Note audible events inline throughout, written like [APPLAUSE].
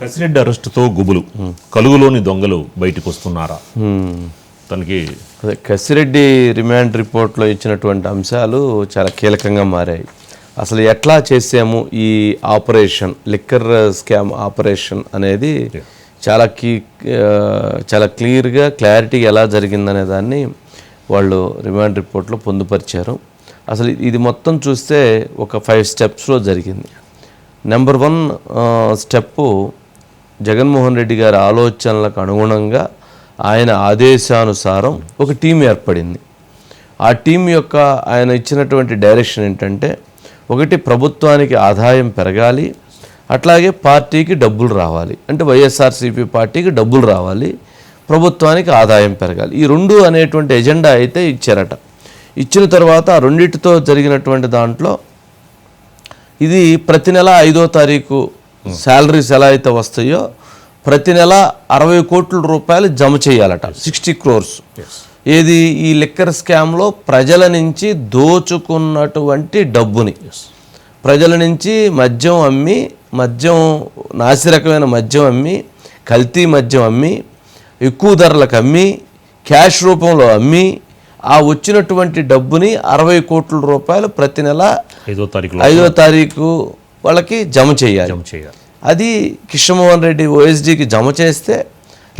కసిరెడ్డి అరెస్టుతో గుబులు. కలుగులోని దొంగలు బయటకు వస్తున్నారా తనకి అదే కసిరెడ్డి రిమాండ్ రిపోర్ట్లో ఇచ్చినటువంటి అంశాలు చాలా కీలకంగా మారాయి. అసలు ఎట్లా చేసాము ఈ ఆపరేషన్ లిక్కర్ స్కామ్ ఆపరేషన్ అనేది చాలా కీ చాలా క్లియర్గా క్లారిటీ ఎలా జరిగిందనే దాన్ని వాళ్ళు రిమాండ్ రిపోర్ట్లో పొందుపరిచారు. అసలు ఇది మొత్తం చూస్తే ఒక ఫైవ్ స్టెప్స్లో జరిగింది. Number one step Jaganmohan Reddy గారి ఆలోచనలకు అనుగుణంగా ఆయన ఆదేశానుసారం ఒక టీం ఏర్పడింది. ఆ టీం యొక్క ఆయన ఇచ్చినటువంటి డైరెక్షన్ ఏంటంటే ఒకటి ప్రభుత్వానికి ఆదాయం పెరగాలి అట్లాగే పార్టీకి డబ్బులు రావాలి. అంటే వైఎస్ఆర్సీపీ పార్టీకి డబ్బులు రావాలి ప్రభుత్వానికి ఆదాయం పెరగాలి. ఈ రెండు అనేటువంటి ఎజెండా అయితే ఇచ్చారట. ఇచ్చిన తర్వాత ఆ రెండింటితో జరిగినటువంటి దాంట్లో ఇది ప్రతి నెల ఐదో తారీఖు శాలరీస్ ఎలా అయితే వస్తాయో ప్రతి నెల అరవై కోట్ల రూపాయలు జమ చేయాలట సిక్స్టీ క్రోర్స్. ఏది ఈ లిక్కర్ స్కామ్లో ప్రజల నుంచి దోచుకున్నటువంటి డబ్బుని. ప్రజల నుంచి మద్యం అమ్మి మద్యం నాసిరకమైన మద్యం అమ్మి కల్తీ మద్యం అమ్మి ఎక్కువ ధరలకు అమ్మి క్యాష్ రూపంలో అమ్మి ఆ వచ్చినటువంటి డబ్బుని అరవై కోట్ల రూపాయలు ప్రతి నెల ఐదో తారీఖులో ఐదో తారీఖు వాళ్ళకి జమ చేయాలి. జమ చేయాలి. అది కృష్ణమోహన్ రెడ్డి ఓఎస్డీకి జమ చేస్తే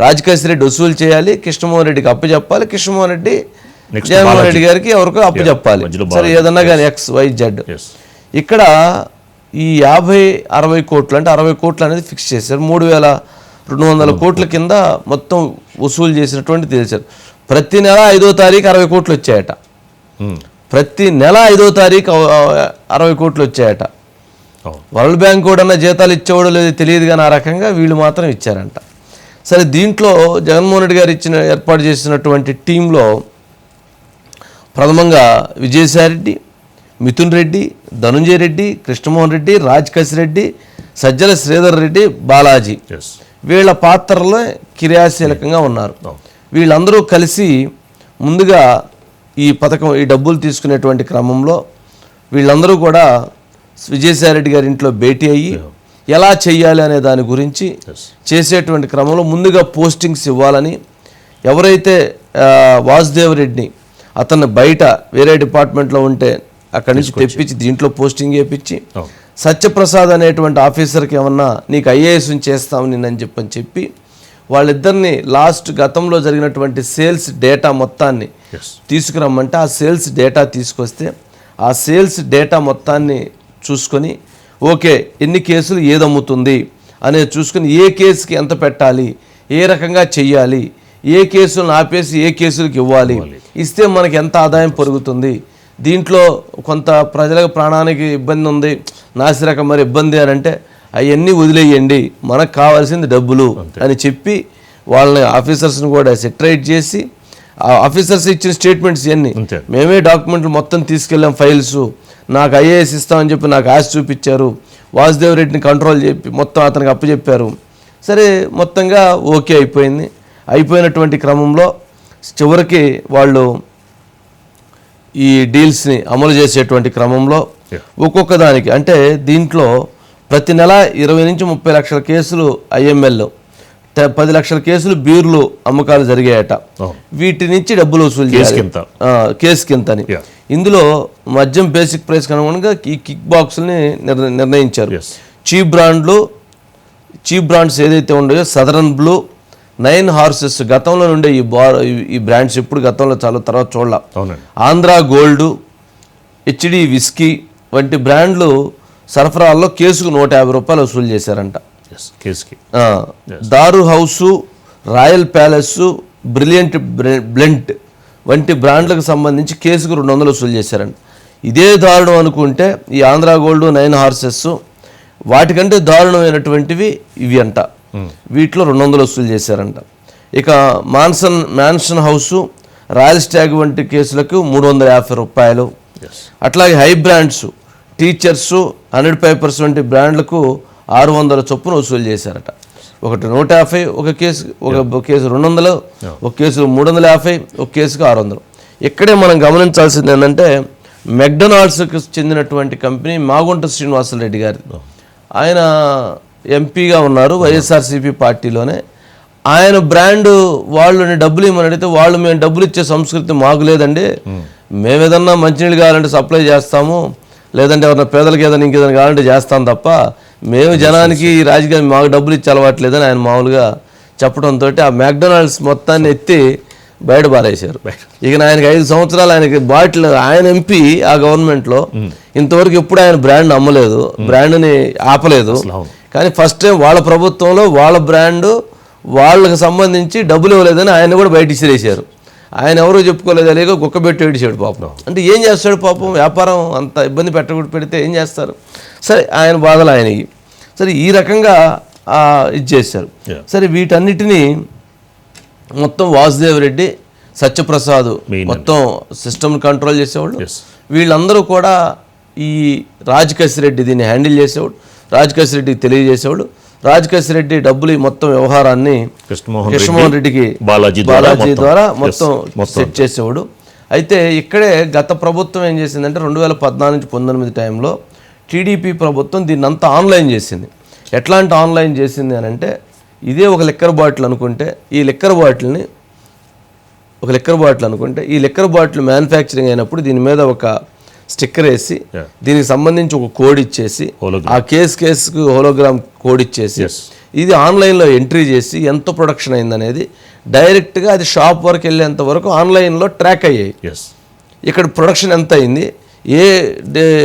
రాజకేశ్వర రెడ్డి వసూలు చేయాలి కృష్ణమోహన్ రెడ్డికి అప్పు చెప్పాలి కృష్ణమోహన్ రెడ్డి జగన్మోహన్ రెడ్డి గారికి ఎవరికో అప్పు చెప్పాలి. సరే ఏదన్నా కానీ ఎక్స్ వై జెడ్ ఇక్కడ ఈ యాభై అరవై కోట్లు అంటే అరవై కోట్లు అనేది ఫిక్స్ చేశారు. మూడు వేల రెండు వందల కోట్ల. కింద మొత్తం వసూలు చేసినటువంటి తెలిసారు. ప్రతి నెల ఐదో తారీఖు అరవై కోట్లు వచ్చాయట. ప్రతి నెల ఐదో తారీఖు అరవై కోట్లు వచ్చాయట. వరల్డ్ బ్యాంక్ కూడా జీతాలు ఇచ్చేవాడు లేదు తెలియదు కానీ ఆ రకంగా వీళ్ళు మాత్రం ఇచ్చారంట. సరే దీంట్లో జగన్మోహన్ రెడ్డి గారు ఇచ్చిన ఏర్పాటు చేసినటువంటి టీంలో ప్రథమంగా విజయసాయిరెడ్డి మిథున్ రెడ్డి ధనుంజయ రెడ్డి కృష్ణమోహన్ రెడ్డి రాజ్ రెడ్డి సజ్జల శ్రీధర్ రెడ్డి బాలాజీ. వీళ్ళ పాత్రలో క్రియాశీలకంగా ఉన్నారు. వీళ్ళందరూ కలిసి ముందుగా ఈ పథకం ఈ డబ్బులు తీసుకునేటువంటి క్రమంలో వీళ్ళందరూ కూడా విజయసాయిరెడ్డి గారి ఇంట్లో భేటీ అయ్యి ఎలా చెయ్యాలి అనే దాని గురించి చేసేటువంటి క్రమంలో ముందుగా పోస్టింగ్స్ ఇవ్వాలని ఎవరైతే వాసుదేవ్ రెడ్డిని అతన్ని బయట వేరే డిపార్ట్మెంట్లో ఉంటే అక్కడి నుంచి తెప్పించి దీంట్లో పోస్టింగ్ చేయించి సత్యప్రసాద్ అనేటువంటి ఆఫీసర్కి ఏమన్నా నీకు ఐఏఎస్ చేస్తాం నిన్నని చెప్పని చెప్పి వాళ్ళిద్దరిని లాస్ట్ గతంలో జరిగినటువంటి సేల్స్ డేటా మొత్తాన్ని తీసుకురమ్మంటే ఆ సేల్స్ డేటా తీసుకొస్తే ఆ సేల్స్ డేటా మొత్తాన్ని చూసుకొని ఓకే ఎన్ని కేసులు ఏదమ్ముతుంది అనేది చూసుకొని ఏ కేసుకి ఎంత పెట్టాలి ఏ రకంగా చెయ్యాలి ఏ కేసులను ఆపేసి ఏ కేసులకు ఇవ్వాలి. ఇస్తే మనకి ఎంత ఆదాయం పెరుగుతుంది. దీంట్లో కొంత ప్రజలకు ప్రాణానికి ఇబ్బంది ఉంది నాసిరకం మరి ఇబ్బంది అని అంటే అవన్నీ వదిలేయండి. మనకు కావాల్సింది డబ్బులు అని చెప్పి వాళ్ళని ఆఫీసర్స్ని కూడా సెటరైట్ చేసి ఆ ఆఫీసర్స్ ఇచ్చిన స్టేట్మెంట్స్ ఇవన్నీ. మేమే డాక్యుమెంట్లు మొత్తం తీసుకెళ్ళాం ఫైల్స్. నాకు ఐఏఎస్ ఇస్తామని చెప్పి నాకు ఆశ చూపించారు. వాసుదేవ్ రెడ్డిని కంట్రోల్ చెప్పి మొత్తం అతనికి అప్పచెప్పారు. సరే మొత్తంగా ఓకే అయిపోయింది. అయిపోయినటువంటి క్రమంలో చివరికి వాళ్ళు ఈ డీల్స్ని అమలు చేసేటువంటి క్రమంలో. ఒక్కొక్క దానికి అంటే దీంట్లో ప్రతి నెల ఇరవై నుంచి ముప్పై లక్షల కేసులు ఐఎంఎల్ పది లక్షల కేసులు బీర్లు అమ్మకాలు జరిగాయట. వీటి నుంచి డబ్బులు వసూలు కేసు కింతని. ఇందులో మద్యం బేసిక్ ప్రైస్ అనుగుణంగా ఈ కిక్ బాక్స్ని నిర్ణ- నిర్ణయించారు. చీప్ బ్రాండ్లు చీప్ బ్రాండ్స్ ఏదైతే ఉన్నాయో సదరన్ బ్లూ నైన్ హార్సెస్ గతంలో నుండే ఈ బా ఈ- బ్రాండ్స్ ఎప్పుడు గతంలో చాలా తర్వాత చూడాల. ఆంధ్ర గోల్డ్ హెచ్డి విస్కీ వంటి బ్రాండ్లు సరఫరాల్లో కేసుకు నూట యాభై రూపాయలు వసూలు చేశారంట. కేసుకి. Daru house royal palace brilliant బ్రె- blend వంటి బ్రాండ్లకు సంబంధించి కేసుకు రెండు వందలు వసూలు చేశారంట. ఇదే దారుణం అనుకుంటే ఈ ఆంధ్ర గోల్డ్ నైన్ హార్సెస్ వాటికంటే దారుణమైనటువంటివి ఇవి అంట. వీటిలో రెండు వందలు వసూలు చేశారంట. ఇక mansion mansion house royal stag వంటి కేసులకు మూడు వందల యాభై రూపాయలు. అట్లాగే high brands teachers hundred pipers వంటి బ్రాండ్లకు ఆరు వందల చొప్పున వసూలు చేశారట. ఒకటి నూట యాభై ఒక కేసు ఒక కేసు రెండు వందలు ఒక కేసు మూడు వందల యాభై ఒక కేసుకు ఆరు వందలు. ఇక్కడే మనం గమనించాల్సింది ఏంటంటే మెక్డొనాల్డ్స్కి చెందినటువంటి కంపెనీ మాగుంట శ్రీనివాసరెడ్డి గారి. ఆయన ఎంపీగా ఉన్నారు వైఎస్ఆర్సీపీ పార్టీలోనే. ఆయన బ్రాండ్ వాళ్ళని డబ్బులు ఇవ్వమని అడిగితే వాళ్ళు మేము డబ్బులు ఇచ్చే సంస్కృతి మాకు లేదండి. మేము ఏదన్నా మంచినీళ్ళు కావాలంటే సప్లై చేస్తాము. లేదంటే ఎవరైనా పేదలకు ఏదైనా ఇంకేదైనా కావాలంటే చేస్తాం తప్ప మేము జనానికి ఈ రాజకీయం మాకు డబ్బులు ఇచ్చి అలవాట్లేదని ఆయన మామూలుగా చెప్పడంతో ఆ మ్యాక్డొనాల్డ్స్ మొత్తాన్ని ఎత్తి బయట పారేశారు. ఇక ఆయనకి ఐదు సంవత్సరాలు ఆయనకి బాటిల్ ఆయన ఎంపీ ఆ గవర్నమెంట్లో. ఇంతవరకు ఎప్పుడు ఆయన బ్రాండ్ అమ్మలేదు బ్రాండ్ని ఆపలేదు. కానీ ఫస్ట్ టైం వాళ్ళ ప్రభుత్వంలో వాళ్ళ బ్రాండ్ వాళ్ళకి సంబంధించి డబ్బులు ఇవ్వలేదని ఆయన కూడా బయట ఇసిరేశారు ఆయన ఎవరో చెప్పుకోలేదు లేక కుక్క పెట్టి ఏడిచాడు పాపం. అంటే ఏం చేస్తాడు పాపం? వ్యాపారం అంత ఇబ్బంది పెట్టకూడదు పెడితే ఏం చేస్తారు? సరే ఆయన బాధలు ఆయనకి. సరే ఈ రకంగా ఇది చేశారు. సరే వీటన్నిటినీ మొత్తం వాసుదేవ్ రెడ్డి సత్యప్రసాద్ మొత్తం సిస్టమ్ కంట్రోల్ చేసేవాళ్ళు. వీళ్ళందరూ కూడా ఈ రాజకేశ్ రెడ్డి దీన్ని హ్యాండిల్ చేసేవాడు రాజకేశ్ రెడ్డికి తెలియజేసేవాడు రాజకేశ్ రెడ్డి డబ్బులు మొత్తం వ్యవహారాన్ని కృష్ణమోహన్ రెడ్డికి బాలాజీ ద్వారా బాలాజీ మొత్తం. ద్వారా మొత్తం సెట్ చేసేవాడు. అయితే ఇక్కడే గత ప్రభుత్వం ఏం చేసిందంటే రెండు వేల పద్నాలుగు నుంచి పంతొమ్మిది టైంలో టీడీపీ ప్రభుత్వం దీన్ని అంతా ఆన్లైన్ చేసింది. ఎట్లాంటి ఆన్లైన్ చేసింది అని అంటే ఇదే ఒక లిక్కర్ బాటిల్ అనుకుంటే ఈ లిక్కర్ బాటిల్ని ఒక లిక్కర్ బాటిల్ అనుకుంటే ఈ లిక్కర్ బాటిల్ మ్యానుఫ్యాక్చరింగ్ అయినప్పుడు దీని మీద ఒక స్టిక్కర్ వేసి. దీనికి సంబంధించి ఒక కోడ్ ఇచ్చేసి. ఆ కేస్ కేసుకు హోలోగ్రామ్ కోడ్ ఇచ్చేసి. ఇది ఆన్లైన్లో ఎంట్రీ చేసి ఎంత ప్రొడక్షన్ అయిందనేది డైరెక్ట్గా అది షాప్ వరకు వెళ్ళేంత వరకు ఆన్లైన్లో ట్రాక్ అయ్యాయి ఇక్కడ ప్రొడక్షన్ ఎంత అయింది ఏ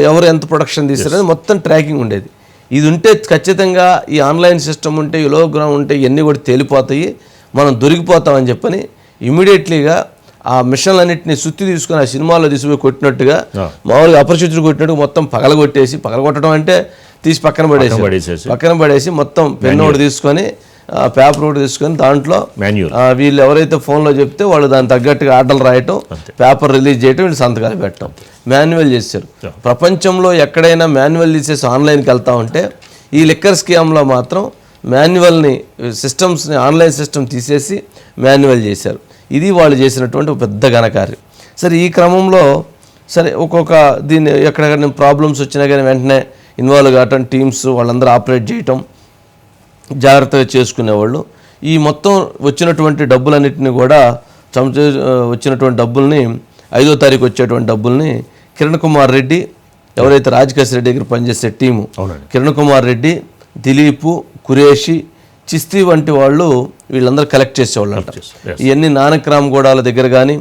ఎవరు ఎంత ప్రొడక్షన్ తీసారని మొత్తం ట్రాకింగ్ ఉండేది ఇది ఉంటే ఖచ్చితంగా ఈ ఆన్లైన్ సిస్టమ్ ఉంటే ఈ లోగ్రామ్ ఉంటే ఇవన్నీ కూడా తేలిపోతాయి మనం దొరికిపోతామని చెప్పని ఇమీడియట్లీగా ఆ మిషన్లన్నింటినీ సుత్తి తీసుకుని ఆ సినిమాలో తీసుకుపోయి కొట్టినట్టుగా. మామూలుగా అపరిచితుడు కొట్టినట్టు మొత్తం పగలగొట్టేసి పగలగొట్టడం అంటే తీసి పక్కన పడేసి. పక్కన పడేసి మొత్తం పెన్ ఒకటి తీసుకొని పేపర్ ఒకటి తీసుకొని దాంట్లో వీళ్ళు ఎవరైతే ఫోన్లో చెప్తే వాళ్ళు దానికి తగ్గట్టుగా ఆర్డర్లు రాయటం పేపర్ రిలీజ్ చేయటం వీళ్ళు సంతకాలు పెట్టడం మాన్యువల్ చేశారు. ప్రపంచంలో ఎక్కడైనా మాన్యువల్ తీసేసి ఆన్లైన్కి వెళ్తా ఉంటే ఈ లిక్కర్ స్కీమ్లో మాత్రం మాన్యువల్ని సిస్టమ్స్ని ఆన్లైన్ సిస్టమ్ తీసేసి మాన్యువల్ చేశారు. ఇది వాళ్ళు చేసినటువంటి ఒక పెద్ద ఘనకార్యం సరే ఈ క్రమంలో సరే ఒక్కొక్క దీన్ని ఎక్కడెక్కడ ప్రాబ్లమ్స్ వచ్చినా కానీ వెంటనే ఇన్వాల్వ్ కావటం టీమ్స్ వాళ్ళందరూ ఆపరేట్ చేయటం జాగ్రత్తగా చేసుకునేవాళ్ళు ఈ మొత్తం వచ్చినటువంటి డబ్బులన్నింటినీ కూడా చమచ వచ్చినటువంటి డబ్బుల్ని ఐదో తారీఖు వచ్చేటువంటి డబ్బుల్ని కిరణ్ కుమార్ రెడ్డి ఎవరైతే రాజకేశ్ రెడ్డి దగ్గర పనిచేసే టీము అవునండి. కిరణ్ కుమార్ రెడ్డి దిలీపు కురేషి చిస్తీ వంటి వాళ్ళు వీళ్ళందరూ కలెక్ట్ చేసేవాళ్ళు అంట. ఇవన్నీ నానక్రామ్ గూడాల దగ్గర కానీ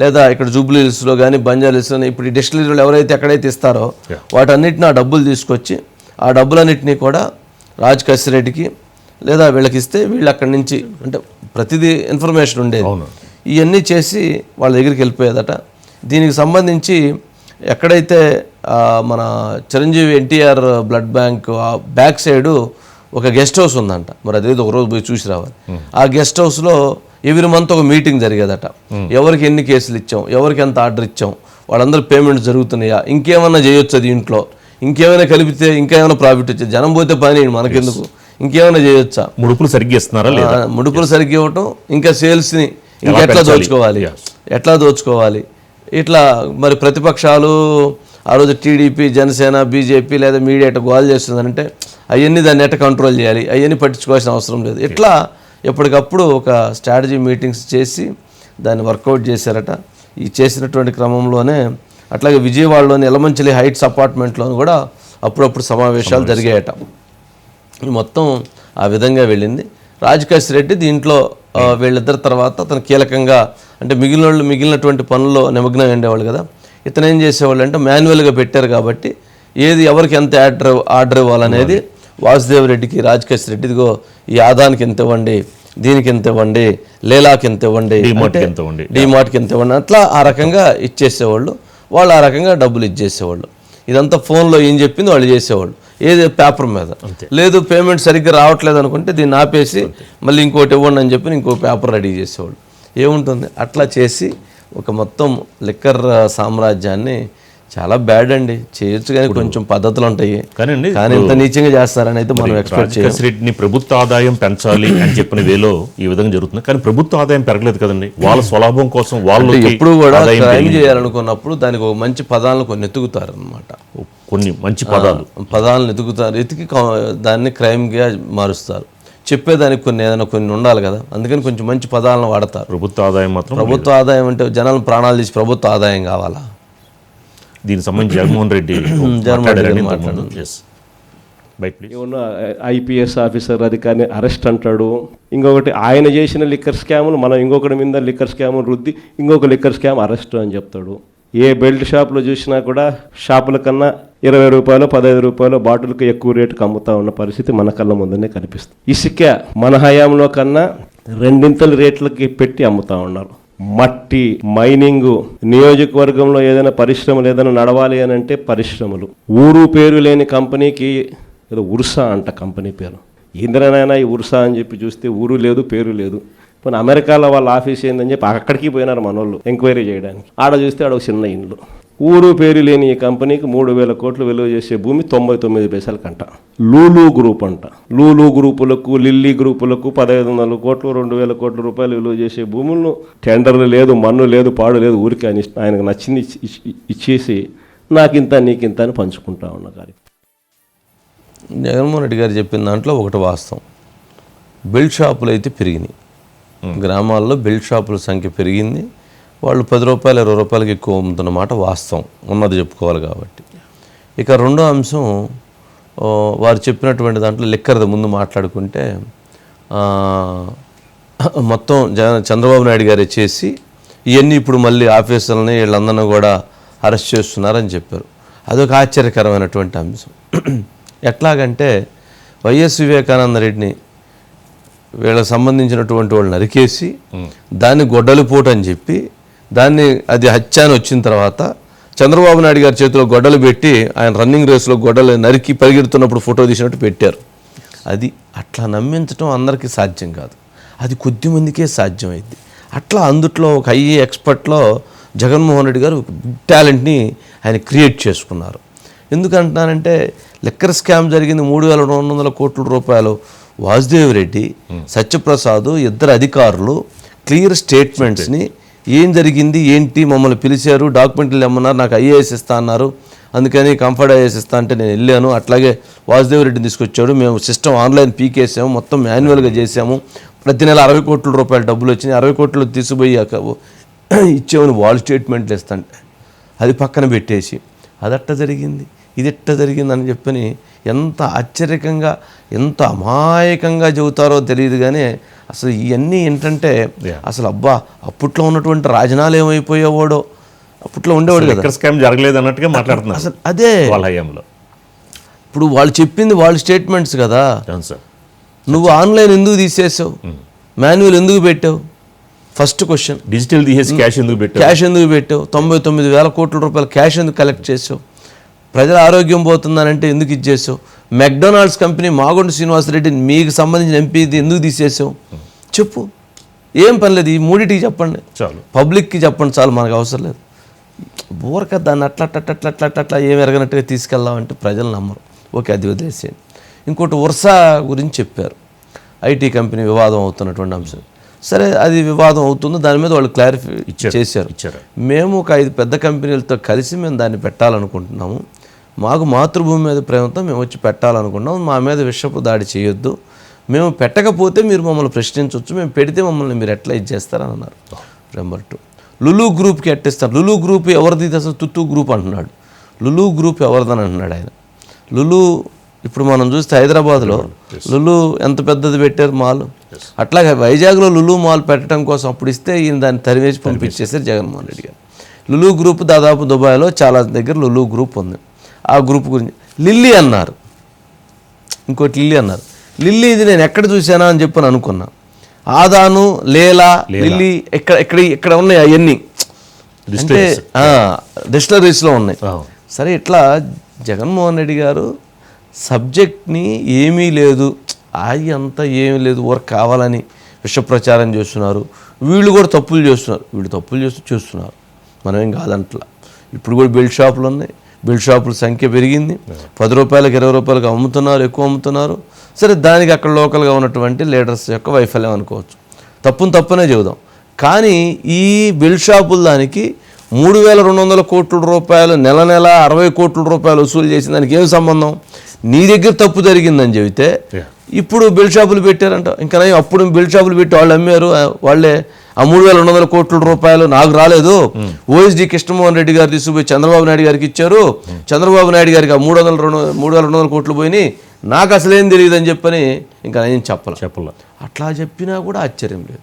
లేదా ఇక్కడ జూబ్లీ హిల్స్లో కానీ బంజారా హిల్స్లో ఇప్పుడు ఈ డిస్టిలరీలు ఎవరైతే ఎక్కడైతే ఇస్తారో. వాటన్నిటిని ఆ డబ్బులు తీసుకొచ్చి ఆ డబ్బులన్నింటినీ కూడా రాజ్ రెడ్డికి లేదా వీళ్ళకి ఇస్తే వీళ్ళు అక్కడి నుంచి అంటే ప్రతిదీ ఇన్ఫర్మేషన్ ఉండేది. ఇవన్నీ చేసి వాళ్ళ దగ్గరికి వెళ్ళిపోయేదట దీనికి సంబంధించి ఎక్కడైతే మన చిరంజీవి ఎన్టీఆర్ బ్లడ్ బ్యాంక్ ఆ బ్యాక్ సైడు ఒక గెస్ట్ హౌస్ ఉందంట. మరి అదేదో ఒక రోజు పోయి చూసి రావాలి. ఆ గెస్ట్ హౌస్లో ఎవ్రీ మంత్ ఒక మీటింగ్ జరిగేదట. ఎవరికి ఎన్ని కేసులు ఇచ్చాం? ఎవరికి ఎంత ఆర్డర్ ఇచ్చాం? వాళ్ళందరూ పేమెంట్ జరుగుతున్నాయా? ఇంకేమన్నా చేయొచ్చు ఇంట్లో? ఇంకేమైనా కలిపితే ఇంకేమైనా ప్రాఫిట్ వచ్చేది జనం పోతే పని మనకెందుకు? ఇంకేమైనా చేయొచ్చా? ముడుపులు సరిగ్గా ఇస్తున్నారా ముడుపులు సరిగ్గా ఇవ్వటం ఇంకా సేల్స్ని ఇంకా ఎట్లా? దోచుకోవాలి. ఎట్లా దోచుకోవాలి? ఇట్లా మరి ప్రతిపక్షాలు ఆ రోజు టీడీపీ జనసేన బీజేపీ లేదా మీడియా ఎట్లా గోల్ చేస్తుందంటే అవన్నీ దాన్ని ఎట్లా కంట్రోల్ చేయాలి? అవన్నీ పట్టించుకోవాల్సిన అవసరం లేదు. ఇట్లా ఎప్పటికప్పుడు ఒక స్ట్రాటజీ మీటింగ్స్ చేసి దాన్ని వర్కౌట్ చేశారట. ఈ చేసినటువంటి క్రమంలోనే అట్లాగే విజయవాడలోని ఎలమంచిలి హైట్స్ అపార్ట్మెంట్లోని కూడా అప్పుడప్పుడు సమావేశాలు జరిగాయట. మొత్తం ఆ విధంగా వెళ్ళింది. రాజకేశ్ రెడ్డి దీంట్లో వీళ్ళిద్దరి తర్వాత అతను కీలకంగా అంటే మిగిలిన వాళ్ళు మిగిలినటువంటి పనుల్లో నిమగ్నం ఉండేవాళ్ళు కదా. ఇతను ఏం చేసేవాళ్ళు అంటే మాన్యువల్గా పెట్టారు కాబట్టి ఏది ఎవరికి ఎంత ఆర్డర్ ఆర్డర్ ఇవ్వాలనేది వాసుదేవ్ రెడ్డికి రాజకేశ్ రెడ్డి ఇదిగో ఈ ఆదానికి ఎంత ఇవ్వండి దీనికి ఎంత ఇవ్వండి లేలాకి ఎంత ఇవ్వండి. డిమార్ట్కి ఎంత ఇవ్వండి అట్లా ఆ రకంగా ఇచ్చేసేవాళ్ళు. వాళ్ళు ఆ రకంగా డబ్బులు ఇచ్చేసేవాళ్ళు. ఇదంతా ఫోన్లో ఏం చెప్పింది వాళ్ళు చేసేవాళ్ళు. ఏది పేపర్ మీద. లేదు పేమెంట్ సరిగ్గా రావట్లేదు అనుకుంటే దీన్ని ఆపేసి మళ్ళీ ఇంకోటి ఇవ్వండి అని చెప్పి ఇంకో పేపర్ రెడీ చేసేవాళ్ళు. ఏముంటుంది? అట్లా చేసి ఒక మొత్తం లిక్కర్ సామ్రాజ్యాన్ని చాలా బ్యాడ్ అండి. చేయొచ్చు కానీ కొంచెం పద్ధతులు ఉంటాయి కానీ ఇంత నీచంగా చేస్తారని అయితే మనం ఎక్స్పెక్ట్ చేయం రాజకేశ్ రెడ్డిని ప్రభుత్వ ఆదాయం పెంచాలి అని చెప్పిన వేలో ఈ విధంగా జరుగుతుంది. కానీ ప్రభుత్వ ఆదాయం పెరగలేదు కదండి. వాళ్ళ స్వలాభం కోసం వాళ్ళు ఎప్పుడు కూడా క్రైమ్ చేయాలనుకున్నప్పుడు దానికి ఒక మంచి పదాలను కొన్ని ఎత్తుకుతారు అనమాట కొన్ని మంచి పదాలు. పదాలను ఎతుకుతారు ఎతికి కా- దాన్ని క్రైమ్గా మారుస్తారు. చెప్పేదానికి కొన్ని ఏదైనా కొన్ని ఉండాలి కదా. అందుకని కొంచెం మంచి పదాలను వాడతారు. ప్రభుత్వ ఆదాయం మాత్రం ప్రభుత్వ ఆదాయం అంటే జనాలు ప్రాణాలు తీసి ప్రభుత్వ ఆదాయం కావాలా? దీనికి సంబంధించి జగన్మోహన్ రెడ్డి. [CLEARS THROAT] ఏమన్నా ఐపీఎస్ ఆఫీసర్ అధికారిని అరెస్ట్ అంటాడు. ఇంకొకటి ఆయన చేసిన లిక్కర్ స్కాములు మనం ఇంకొకటి మీద లిక్కర్ స్కామ్ రుద్ది ఇంకొక లిక్కర్ స్కామ్ అరెస్ట్ అని చెప్తాడు. ఏ బెల్ట్ షాప్లో చూసినా కూడా షాపుల కన్నా ఇరవై రూపాయలు పదహైదు రూపాయలు బాటిల్కి ఎక్కువ రేటుకి అమ్ముతా ఉన్న పరిస్థితి మన కళ్ళ ముందునే కనిపిస్తుంది. ఇసుక మన హయాంలో కన్నా రెండింతల రేట్లకి పెట్టి అమ్ముతా ఉన్నారు. మట్టి మైనింగ్ నియోజకవర్గంలో ఏదైనా పరిశ్రమలు ఏదైనా నడవాలి అని అంటే పరిశ్రమలు. ఊరు పేరు లేని కంపెనీకి ఏదో ఉర్సా అంట కంపెనీ పేరు. ఇంద్రనైనా ఈ ఉర్సా అని చెప్పి చూస్తే ఊరు లేదు పేరు లేదు. పోనీ అమెరికాలో వాళ్ళ ఆఫీస్ ఏందని చెప్పి అక్కడికి పోయినారు మన వాళ్ళు ఎంక్వైరీ చేయడానికి. ఆడ చూస్తే ఆడ ఒక చిన్న ఇండ్లు ఊరు పేరు లేని ఈ కంపెనీకి మూడు వేల కోట్లు విలువ చేసే భూమి తొంభై తొమ్మిది పైసలకంట. లూలు గ్రూప్ అంట. లూలు గ్రూపులకు లిల్లీ గ్రూపులకు పదహైదు వందల కోట్లు రెండు వేల కోట్ల రూపాయలు విలువ చేసే భూములను టెండర్లు లేదు మన్ను లేదు పాడు లేదు ఊరికి ఆయన ఆయనకు నచ్చింది ఇచ్చేసి నాకింత నీకింత అని పంచుకుంటా ఉన్న కార్యక్రమం జగన్మోహన్ రెడ్డి గారు చెప్పిన దాంట్లో ఒకటి వాస్తవం. బెల్ట్ షాపులు అయితే పెరిగినాయి. గ్రామాల్లో బెల్ట్ షాపుల సంఖ్య పెరిగింది. వాళ్ళు పది రూపాయలు ఇరవై రూపాయలకి ఎక్కువ అమ్ముతున్నమాట వాస్తవం. ఉన్నది చెప్పుకోవాలి కాబట్టి. ఇక రెండో అంశం వారు చెప్పినటువంటి దాంట్లో లిక్కర్ది ముందు మాట్లాడుకుంటే మొత్తం జగన్ చంద్రబాబు నాయుడు గారే చేసి ఇవన్నీ ఇప్పుడు మళ్ళీ ఆఫీసర్లని వీళ్ళందరినీ కూడా అరెస్ట్ చేస్తున్నారని చెప్పారు. అదొక ఆశ్చర్యకరమైనటువంటి అంశం. ఎట్లాగంటే వైఎస్ వివేకానంద రెడ్డిని వీళ్ళకి సంబంధించినటువంటి వాళ్ళు నరికేసి దాన్ని గొడ్డలిపోటు అని చెప్పి దాన్ని అది హత్య అని వచ్చిన తర్వాత చంద్రబాబు నాయుడు గారి చేతిలో గొడ్డలు పెట్టి ఆయన రన్నింగ్ రేస్లో గొడ్డలు నరికి పరిగెడుతున్నప్పుడు ఫోటో తీసినట్టు పెట్టారు. అది అట్లా నమ్మించడం అందరికీ సాధ్యం కాదు. అది కొద్ది మందికే సాధ్యమైంది. అట్లా అందుట్లో ఒక ఐఏ ఎక్స్పర్ట్లో జగన్మోహన్ రెడ్డి గారు టాలెంట్ని ఆయన క్రియేట్ చేసుకున్నారు. ఎందుకంటున్నానంటే లెక్కర్ స్కామ్ జరిగింది మూడు వేల రెండు వందల కోట్ల రూపాయలు. వాసుదేవ్ రెడ్డి సత్యప్రసాద్ ఇద్దరు అధికారులు క్లియర్ స్టేట్మెంట్స్ని ఏం జరిగింది ఏంటి మమ్మల్ని పిలిచారు డాక్యుమెంట్లు ఇమ్మన్నారు నాకు ఐఏఎస్ ఇస్తా అన్నారు. అందుకని కంఫర్ట్ ఐఏఎస్ ఇస్తా అంటే నేను వెళ్ళాను. అట్లాగే వాసుదేవ్ రెడ్డిని తీసుకొచ్చాడు. మేము సిస్టమ్ ఆన్లైన్ పీకేసాము మొత్తం మాన్యువల్గా చేసాము. ప్రతి నెల అరవై కోట్ల రూపాయల డబ్బులు వచ్చినాయి. అరవై కోట్లు తీసుకుపోయి అక్క- ఇచ్చామని వాళ్ళు స్టేట్మెంట్లు ఇస్తాంటే అది పక్కన పెట్టేసి. అదట్ట జరిగింది. ఇది ఎట్ట జరిగింది అని చెప్పని ఎంత ఆశ్చర్యకంగా ఎంత అమాయకంగా చెబుతారో తెలియదు కానీ అసలు ఇవన్నీ ఏంటంటే అసలు అబ్బా అప్పట్లో ఉన్నటువంటి రాజనాలు ఏమైపోయేవాడో? అప్పట్లో ఉండేవాడు కదా. స్కామ్ జరగలేదు అన్నట్టుగా మాట్లాడుతున్నారు. అసలు అదే. వాళ్ళ హయాంలో. ఇప్పుడు వాళ్ళు చెప్పింది వాళ్ళ స్టేట్మెంట్స్ కదా. నువ్వు ఆన్లైన్ ఎందుకు తీసేసావు? మాన్యువల్ ఎందుకు పెట్టావు? ఫస్ట్ క్వశ్చన్ డిజిటల్ తీసేసి క్యాష్ ఎందుకు పెట్టారు క్యాష్ ఎందుకు పెట్టావు? తొంభై తొమ్మిది వేల కోట్ల రూపాయలు క్యాష్ ఎందుకు కలెక్ట్ చేసావు? ప్రజల ఆరోగ్యం పోతుందనంటే ఎందుకు ఇచ్చేసావు మెక్డొనాల్డ్స్ కంపెనీ మాగొండ శ్రీనివాసరెడ్డి మీకు సంబంధించిన ఎంపీ ఎందుకు తీసేసావు? చెప్పు. ఏం పని లేదు ఈ మూడింటికి చెప్పండి. చాలు. పబ్లిక్కి చెప్పండి చాలు మనకు అవసరం లేదు. ఊరక దాన్ని అట్లా అట్లా అట్లా అట్లా ఏం ఎరగనట్టుగా తీసుకెళ్దామంటే ప్రజలు నమ్మరు. ఓకే అది వదిలేసేయండి. ఇంకోటి వర్షా గురించి చెప్పారు. ఐటీ కంపెనీ వివాదం అవుతున్నటువంటి అంశం. సరే అది వివాదం అవుతుందో దాని మీద వాళ్ళు క్లారిఫై చేశారు. మేము ఒక ఐదు పెద్ద కంపెనీలతో కలిసి మేము దాన్ని పెట్టాలనుకుంటున్నాము. మాకు మాతృభూమి మీద ప్రేమతో మేము వచ్చి పెట్టాలనుకుంటున్నాం మా మీద విషపు దాడి చేయొద్దు. మేము పెట్టకపోతే మీరు మమ్మల్ని ప్రశ్నించవచ్చు మేము పెడితే మమ్మల్ని మీరు ఎట్లా ఇది చేస్తారని అన్నారు. Number two. లులు గ్రూప్కి ఎట్టిస్తారు? లులు గ్రూప్ ఎవరిది? అసలు తుత్తు గ్రూప్ అంటున్నాడు. లులు గ్రూప్ ఎవరిదని అంటున్నాడు ఆయన. లులు ఇప్పుడు మనం చూస్తే హైదరాబాద్లో లులు ఎంత పెద్దది పెట్టారు మాల్? అట్లాగే వైజాగ్లో లులు మాల్ పెట్టడం కోసం అప్పుడు ఇస్తే ఈయన దాన్ని తరివేసి పంపించేశారు జగన్మోహన్ రెడ్డి గారు. లులు గ్రూప్ దాదాపు దుబాయ్లో చాలా దగ్గర లులు గ్రూప్ ఉంది. ఆ గ్రూప్ గురించి. లిల్లీ అన్నారు. ఇంకోటి లిల్లీ అన్నారు. లిల్లీ ఇది నేను ఎక్కడ చూశానా అని చెప్పని అనుకున్నా. ఆదాను లేలా లిల్లీ ఎక్కడ ఎక్కడ ఇక్కడ ఉన్నాయి అవన్నీ? అంటే డిస్టలరీస్లో ఉన్నాయి. సరే ఇట్లా జగన్మోహన్ రెడ్డి గారు సబ్జెక్ట్ని ఏమీ లేదు. ఆగి అంతా ఏమీ లేదు. వర్క్ కావాలని విష ప్రచారం చేస్తున్నారు. వీళ్ళు కూడా తప్పులు చేస్తున్నారు. వీళ్ళు తప్పులు చేస్తూ చేస్తున్నారు. మనం ఏం కాదంట్లా. ఇప్పుడు కూడా బెల్ట్ షాపులు ఉన్నాయి. బిల్డ్ షాపుల సంఖ్య పెరిగింది. పది రూపాయలకు ఇరవై రూపాయలకు అమ్ముతున్నారు ఎక్కువ అమ్ముతున్నారు. సరే దానికి అక్కడ లోకల్గా ఉన్నటువంటి లీడర్స్ యొక్క వైఫల్యం అనుకోవచ్చు. తప్పును తప్పునే చెబుదాం. కానీ ఈ బిల్ షాపుల దానికి మూడు వేల రెండు వందల కోట్ల రూపాయలు నెల నెల అరవై కోట్ల రూపాయలు వసూలు చేసిన దానికి ఏం సంబంధం? నీ దగ్గర తప్పు జరిగిందని చెబితే. ఇప్పుడు బిల్ షాపులు పెట్టారంట. ఇంకా అప్పుడు బిల్ షాపులు పెట్టి వాళ్ళు అమ్మారు. వాళ్ళే ఆ మూడు వేల రెండు వందల కోట్ల రూపాయలు నాకు రాలేదు. ఓఎస్డి కృష్ణమోహన్ రెడ్డి గారు తీసుకుపోయి చంద్రబాబు నాయుడు గారికి ఇచ్చారు. చంద్రబాబు నాయుడు గారికి ఆ మూడు వందల రెండు మూడు వేల రెండు వందల కోట్లు పోయినాయి. నాకు అసలేం తెలియదు అని చెప్పని ఇంకా నేను చెప్పాలి. చెప్పాల. అట్లా చెప్పినా కూడా ఆశ్చర్యం లేదు.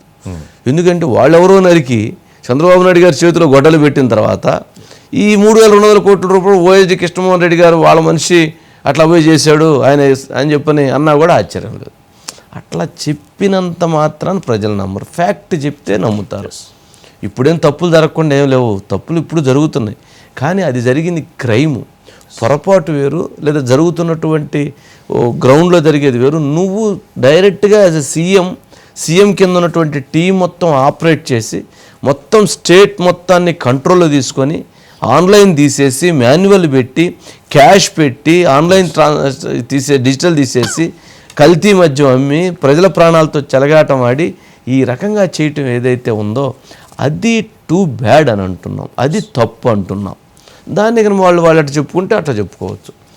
ఎందుకంటే వాళ్ళెవరో నరికి చంద్రబాబు నాయుడు గారి చేతిలో గొడ్డలు పెట్టిన తర్వాత ఈ మూడు వేల రెండు వందల కోట్ల రూపాయలు ఓఎస్డి కృష్ణమోహన్ రెడ్డి గారు వాళ్ళ మనిషి అట్లా పోయి చేశాడు ఆయన అని చెప్పని అన్నా కూడా ఆశ్చర్యం లేదు. అట్లా చెప్పినంత మాత్రాన్ని ప్రజలు నమ్మరు. ఫ్యాక్ట్ చెప్తే నమ్ముతారు. ఇప్పుడేం తప్పులు జరగకుండా ఏం లేవు. తప్పులు ఇప్పుడు జరుగుతున్నాయి. కానీ అది జరిగింది క్రైము. పొరపాటు వేరు లేదా జరుగుతున్నటువంటి ఓ గ్రౌండ్లో జరిగేది వేరు. నువ్వు డైరెక్ట్గా యాజ్ ఎ సీఎం సీఎం కింద ఉన్నటువంటి టీం మొత్తం ఆపరేట్ చేసి మొత్తం స్టేట్ మొత్తాన్ని కంట్రోల్లో తీసుకొని ఆన్లైన్ తీసేసి మాన్యువల్ పెట్టి క్యాష్ పెట్టి ఆన్లైన్ ట్రా తీసే డిజిటల్ తీసేసి కల్తీ మద్యం అమ్మి ప్రజల ప్రాణాలతో చెలగాటం ఆడి ఈ రకంగా చేయటం ఏదైతే ఉందో అది టూ బ్యాడ్ అని అంటున్నాం. అది తప్పు అంటున్నాం. దాన్ని కానీ వాళ్ళు వాళ్ళు అట్లా చెప్పుకుంటే అట్లా చెప్పుకోవచ్చు.